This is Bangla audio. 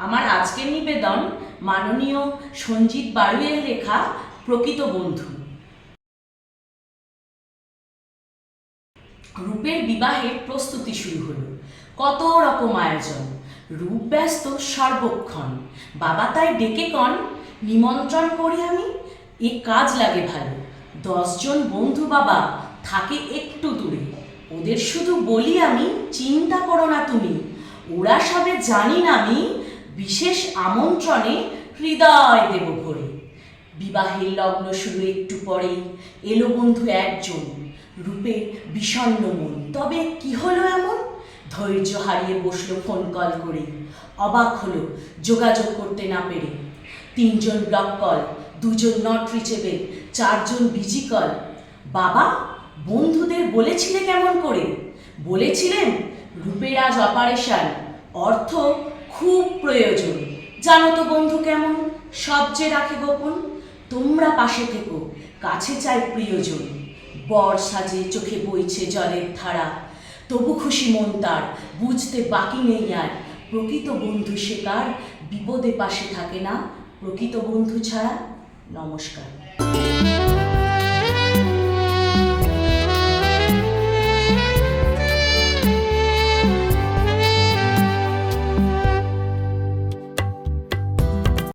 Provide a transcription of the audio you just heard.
আমার আজকের নিবেদন মাননীয় সঞ্জিত বাড়ুয়ের লেখা প্রকৃত বন্ধু। রূপের বিবাহের প্রস্তুতি শুরু হলো। কত রকম আয়োজন। রূপ ব্যস্ত সর্বক্ষণ। বাবা তাই ডেকে কন, নিমন্ত্রণ করি আমি, এ কাজ লাগে ভালো। দশজন বন্ধু বাবা, থাকে একটু দূরে। ওদের শুধু বলি আমি, চিন্তা করো না তুমি। ওরা সবে জানি না আমি বিশেষ আমন্ত্রণে হৃদয় দেব ভরে। বিবাহের লগ্ন শুরু একটু পরেই। এলো বন্ধু একজন, রূপে বিষণ্ণ মন। তবে কি হলো এমন? ধৈর্য হারিয়ে বসল ফোন কল করে। অবাক হলো, যোগাযোগ করতে না পেরে। তিনজন ব্লক কল দুজন নট রিচেবেল চারজন বিজি কল বাবা, বন্ধুদের বলেছিলে কেমন করে? বলেছিলেন, রূপের আজ অপারেশন অর্থ খুব প্রয়োজন। জানো তো বন্ধু কেমন? সব যে রাখে গোপন, তোমরা পাশে থেকো, কাছে চাই প্রিয়জন। বর সাজে চোখে বইছে জলের ধারা, তবু খুশি মন তার, বুঝতে বাকি নেই আর। প্রকৃত বন্ধু সে কার, বিপদে পাশে থাকে না। প্রকৃত বন্ধু ছাড়া নমস্কার।